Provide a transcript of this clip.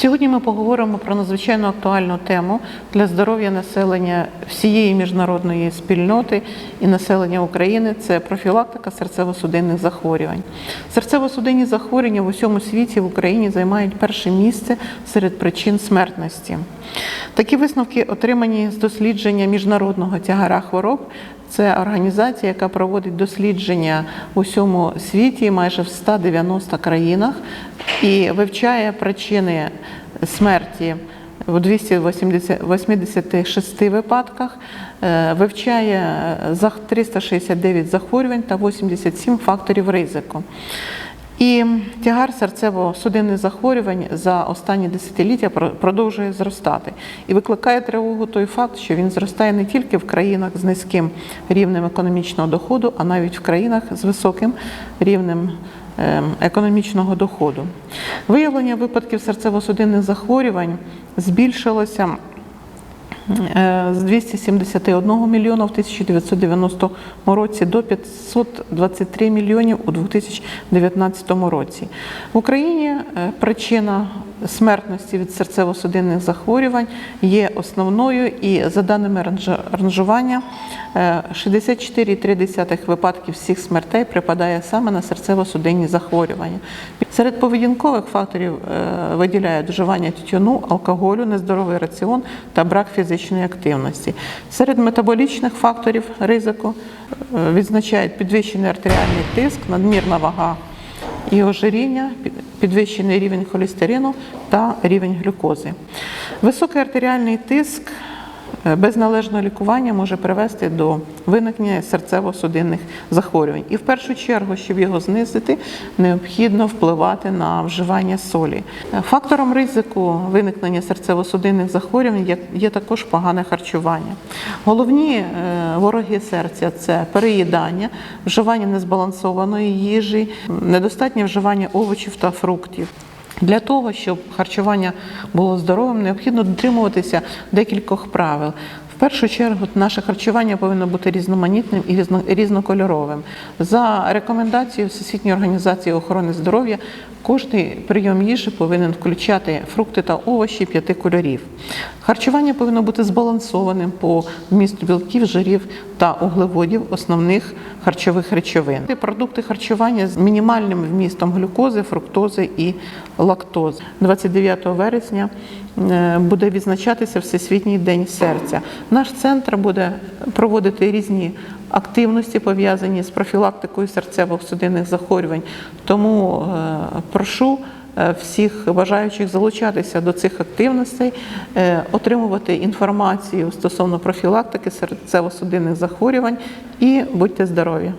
Сьогодні ми поговоримо про надзвичайно актуальну тему для здоров'я населення всієї міжнародної спільноти і населення України це профілактика серцево-судинних захворювань. Серцево-судинні захворювання в усьому світі в Україні займають перше місце серед причин смертності. Такі висновки отримані з дослідження міжнародного тягара хвороб. Це організація, яка проводить дослідження у всьому світі, майже в 190 країнах, і вивчає причини смерті у 286 випадках, е, вивчає 369 захворювань та 87 факторів ризику. І тягар серцево-судинних захворювань за останні десятиліття продовжує зростати. І викликає тривогу той факт, що він зростає не тільки в країнах з низьким рівнем економічного доходу, а навіть в країнах з високим рівнем ем, економічного доходу. Виявлення випадків серцево-судинних захворювань збільшилося з 271 мільйона в 1990 році до 523 мільйонів у 2019 році. В Україні е, причина смертності від серцево-судинних захворювань є основною і за даними ранжування е, 64,3 випадків всіх смертей припадає саме на серцево-судинні захворювання. Серед поведінкових факторів е, виділяють вживання тютюну, алкоголю, нездоровий раціон та брак фізичної активності. Серед метаболічних факторів ризику е, відзначають підвищений артеріальний тиск, надмірна вага і ожиріння, підвищений рівень холестерину та рівень глюкози. Високий артеріальний тиск без належного лікування може привести до виникнення серцево-судинних захворювань. І в першу чергу, щоб його знизити, необхідно впливати на вживання солі. Е, Фактором ризику виникнення серцево-судинних захворювань є також погане харчування. Головні е, вороги серця це переїдання, вживання незбалансованої їжі, недостатнє вживання овочів та фруктів. Для того, щоб харчування було здоровим, необхідно дотримуватися декількох правил. В першу чергу наше харчування повинно бути різноманітним і різнокольоровим. За рекомендацією Всесвітньої організації охорони здоров'я, кожний прийом їжі повинен включати фрукти та овочі п'яти кольорів. Харчування повинно бути збалансованим по вмісту білків, жирів та углеводів основних харчових речовин. Продукти харчування з мінімальним вмістом глюкози, фруктози і лактози. 29 вересня е, буде відзначатися Всесвітній день серця. Наш центр буде проводити різні активності пов'язані з профілактикою серцево-судинних захворювань. Тому е, прошу всіх бажаючих залучатися до цих активностей, е, отримувати інформацію стосовно профілактики серцево-судинних захворювань і будьте здорові!